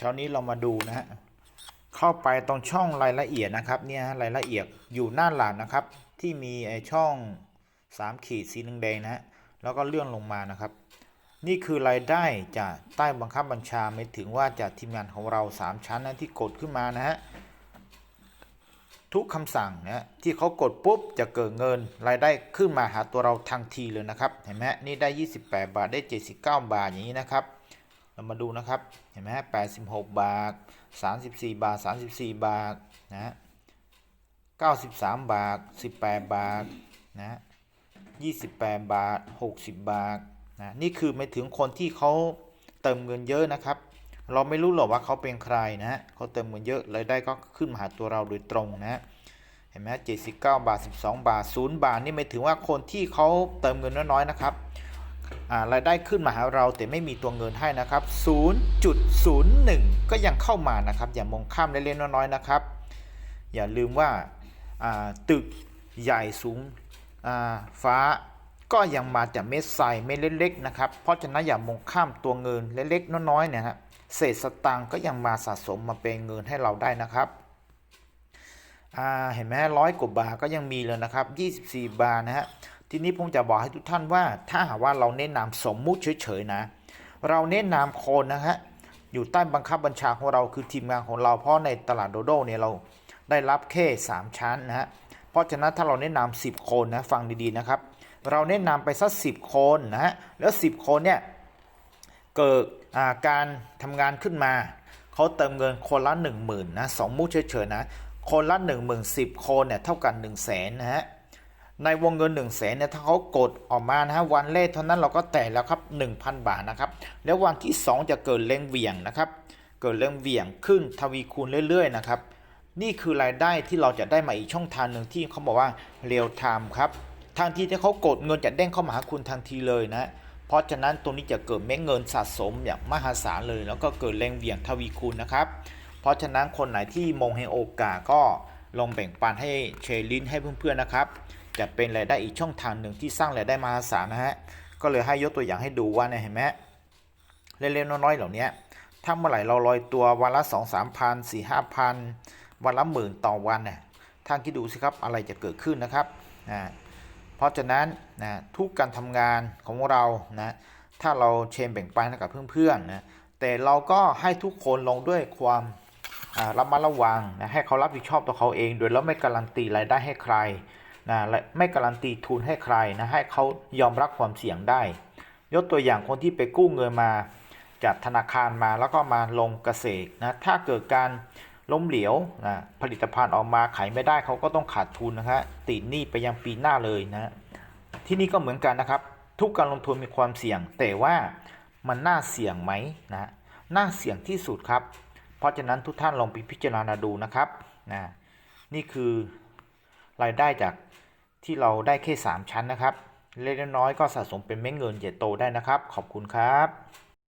เช้านี้เรามาดูนะฮะเข้าไปตรงช่องรายละเอียดนะครับเนี่ยรายละเอียดอยู่หน้าหลังนะครับ ที่มีไอช่อง3ขีดสีแดงนะฮะแล้วก็เลื่อนลงมานะครับ นี่คือรายได้จากใต้บังคับบัญชาไม่ถึงว่าจากทีมงานของเรา 3 ชั้นนะที่กดขึ้นมานะฮะทุกคำสั่งนะที่เขากดปุ๊บจะเกิดเงินรายได้ขึ้นมาหาตัวเราทันทีเลยนะครับเห็นไหมนี่ได้ 28 บาทได้ 79 บาทอย่างนี้นะครับ เรามาดูนะครับ เห็นไหมฮะ86บาท34บาท34บาทนะฮะ93บาท18บาทนะฮะ28บาท60บาทนะนี่คือไม่ถึงคนที่เขาเติมเงินเยอะนะครับ เราไม่รู้หรอกว่าเขาเป็นใครนะฮะเขาเติมเงินเยอะรายได้ก็ขึ้นมาหาตัวเราโดยตรงนะฮะเห็นไหม79บาท12บาท0บาทนี่ไม่ถึงว่าคนที่เขาเติมเงินน้อยๆนะครับ รายได้ขึ้นมาหาเราแต่ไม่มีตัวเงินให้นะครับ 0.01 ก็ยังเข้ามานะครับ อย่ามองข้ามเล็กๆน้อยๆนะครับ อย่าลืมว่าาตึกใหญ่สูงฟ้าก็ยังมาจากเม็ดทรายเม็ดเล็กๆนะครับ เพราะฉะนั้นอย่ามองข้ามตัวเงินเล็กๆน้อยๆเนี่ยฮะเศษสตางค์ก็ยังมาสะสมมาเป็นเงินให้เราได้นะครับเห็นไหมร้อยกว่าบาทก็ยังมีเลยนะครับ 24 บาทนะฮะ ทีนี้ผมจะบอกให้ทุกท่านว่า ถ้าหากว่าเราแนะนำสมมุติเฉยๆนะ เราแนะนำคนนะฮะอยู่ใต้บังคับบัญชาของเราคือทีมงานของเราเพราะในตลาดโดโดเนี่ยเราได้รับแค่ 3 ชั้นนะฮะเพราะฉะนั้นถ้าเราแนะนำ10 คนนะฟังดีๆนะครับ เราแนะนำไปสัก10 คนนะฮะแล้ว 10 คนเนี่ยเกิดการทำงานขึ้นมาเขาเติมเงินคนละ1 0,000นะสมมุติเฉยๆนะคนละ1 0 0 0 0 10 คนเนี่ยเท่ากัน 1 0 0 0 0แสนนะฮะ ในวงเงิน1 0 0 0 0แสนเนี่ยถ้าเขากดออกมานะฮะวันแรกเท่านั้นเราก็แตะแล้วครับ 1,000 บาทนะครับ แล้ววันที่ 2 จะเกิดแรงเหวี่ยงนะครับ เกิดแรงเหวี่ยงขึ้นทวีคูณเรื่อยๆนะครับ นี่คือรายได้ที่เราจะได้มาอีกช่องทางหนึ่งที่เขาบอกว่าเรียลไทม์ครับทันทีที่เขากดเงินจะเด้งเข้ามาหาคุณทันทีเลยนะ เพราะฉะนั้นตรงนี้จะเกิดเม็ดเงินสะสมอย่างมหาศาลเลย แล้วก็เกิดแรงเหวี่ยงทวีคูณนะครับ เพราะฉะนั้นคนไหนที่มองเห็นโอกาสก็ลองแบ่งปันให้เชลินให้เพื่อนๆนะครับ จะเป็นรายได้อีกช่องทางหนึ่งที่สร้างรายได้มหาศาลนะฮะก็เลยให้ยกตัวอย่างให้ดูว่าเนี่ยเห็นไหมเล็กๆน้อยๆเหล่านี้ถ้าเมื่อไหร่เราลอยตัววันละสองสามพันสี่ห้าพันวันละหมื่นต่อวันเนี่ยท่านคิดดูสิครับอะไรจะเกิดขึ้นนะครับอ่าเพราะฉะนั้นนะทุกการทำงานของเรานะถ้าเราเชนแบ่งปันกับเพื่อนๆนะแต่เราก็ให้ทุกคนลงด้วยความระมัดระวังนะให้เขารับผิดชอบตัวเขาเอง โดยแล้วไม่การันตีรายได้ให้ใคร นะและไม่การันตีทุนให้ใครนะให้เขายอมรับความเสี่ยงได้ ยกตัวอย่างคนที่ไปกู้เงินมา จากธนาคารมาแล้วก็มาลงเกษตรนะถ้าเกิดการล้มเหลวนะผลิตภัณฑ์ออกมาขายไม่ได้เขาก็ต้องขาดทุนนะฮะติดหนี้ไปยังปีหน้าเลยนะที่นี่ก็เหมือนกันนะครับ ทุกการลงทุนมีความเสี่ยง แต่ว่ามันน่าเสี่ยงไหมนะน่าเสี่ยงที่สุดครับ เพราะฉะนั้นทุกท่านลองไปพิจารณาดูนะครับนะนี่คือรายได้จาก ที่เราได้แค่ 3 ชั้นนะครับ เล็กน้อยก็สะสมเป็นเม็ดเงินใหญ่โตได้นะครับ ขอบคุณครับ